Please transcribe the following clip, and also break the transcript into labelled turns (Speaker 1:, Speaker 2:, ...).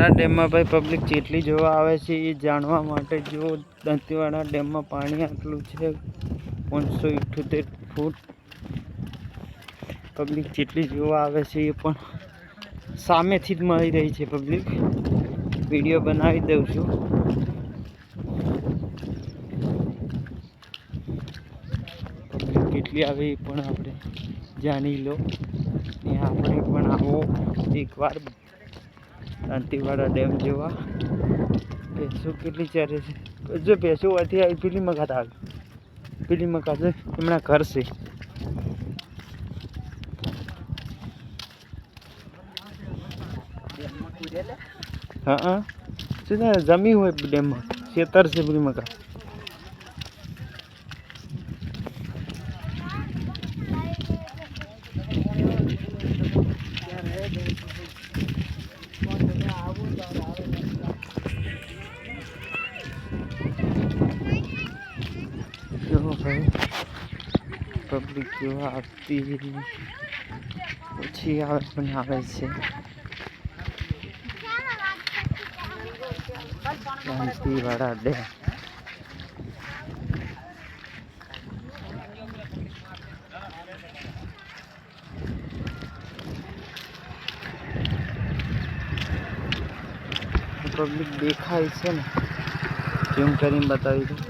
Speaker 1: દંતીવાડા ડેમમાં ભાઈ પબ્લિક જેટલી જોવા આવે છે એ જાણવા માટે જો દંતીવાડા ડેમમાં પાણી આટલું છે, પાંચસો ઇઠ્ઠોતેર ફૂટ પબ્લિક જેટલી જોવા આવે છે એ પણ સામેથી જ મળી રહી છે પબ્લિક વીડિયો બનાવી દઉં છું. પબ્લિક કેટલી આવે એ પણ આપણે જાણી લો. ને આપણે પણ આવો એકવાર દાંતીવાડા ડેમ જેવા. ભેંસો કેટલી ચારે છે? જો ભેંસો અહીંથી આવી પીલી મકાત આવી પીલી મકાત એમના ઘર છે. હા હા. જમી હોય ડેમમાં? ખેતર છે પીલી મકાન જો ભાઈ પબ્લિક જોવા આવતી ઓછી આવે પણ આવે છે દાંતીવાડા ડેમ પબ્લિક દેખાય છે ને ઝૂમ કરીને બતાવી દઉં